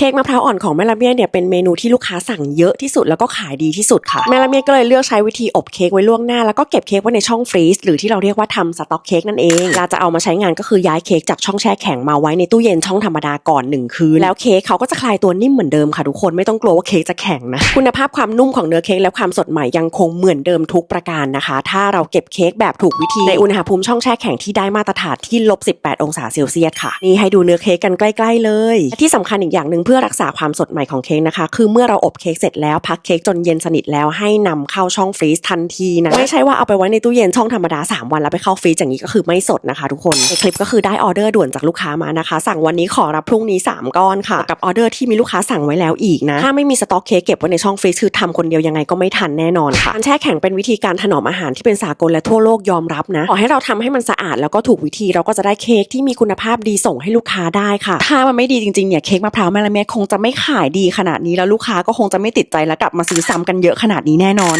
ค้กมะพร้าวอ่อนของแม่ละเมียเนี่ยเป็นเมนูที่ลูกค้าสั่งเยอะที่สุดแล้วก็ขายดีที่สุดค่ะแม่ละเมียก็เลยเลือกใช้วิธีอบเค้กไว้ล่วงหน้าแล้วก็เก็บเค้กไว้ในช่องฟรีซหรือที่เราเรียกว่าทำสต็อกเค้กนั่นเองเวลาจะเอามาใช้งานก็คือย้ายเค้กจากช่องแช่แข็งมาไว้ในตู้เย็นช่องธรรมดาก่อนหนึ่งคืนแล้วเค้กเขาก็จะคลายตัวนิ่มเหมือนเดิมค่ะทุกคนไม่ต้องกลัวว่าเค้กจะแข็งนะคุณภาพความนุ่มของเนื้อเค้กและความสดใหม่ยังคงเหมือนเดิมทุกประการนะคะ ถ้าเราเก็บเค้กแบบถูกวิธีในอุณหภูมิช่องแช่แข็งที่ได้มาตรฐานที่ลบ18 องศาเซลเซียสค่ะนี่ให้ดูเนื้อเค้กกันใกล้ ๆ เลย ที่สำคัญอีกอย่างหนึ่งพื่อรักษาความสดใหม่ของเค้กนะคะ คือเมื่อเราอบเค้กเสร็จแล้วพักเค้กจนเย็นสนิทแล้วให้นำเข้าช่องฟรีซทันทีนะไม่ใช่ว่าเอาไปไว้ในตู้เย็นช่องธรรมดา 3 วันแล้วไปเข้าฟรีซอย่างนี้ก็คือไม่สดนะคะ ทุกคนในคลิปก็คือได้ออเดอร์ด่วนจากลูกค้ามานะคะ สั่งวันนี้ขอรับพรุ่งนี้ 3 ก้อนค่ะ กับออเดอร์ที่มีลูกค้าสั่งไว้แล้วอีกนะถ้าไม่มีสต็อกเค้กเก็บไว้ในช่องฟรีซคือทำคนเดียวยังไงก็ไม่ทันแน่นอนค่ะการแช่แข็งเป็นวิธีการถนอมอาหารที่เป็นสากลและทั่วโลกยอมรับนะขอให้เราทำให้มันสะอาดแล้วก็ถูกวิธีเราก็จะได้เค้กที่มีคุณภาพดีส่งให้ลูกค้าได้ค่ะ ถ้ามันไม่ดีจริงๆเนี่ยเค้กมะพร้าวแม่ละเมดคงจะไม่ขายดีขนาดนี้แล้วลูกค้าก็คงจะไม่ติดใจและกลับมาซื้อซ้ำกันเยอะขนาดนี้แน่นอน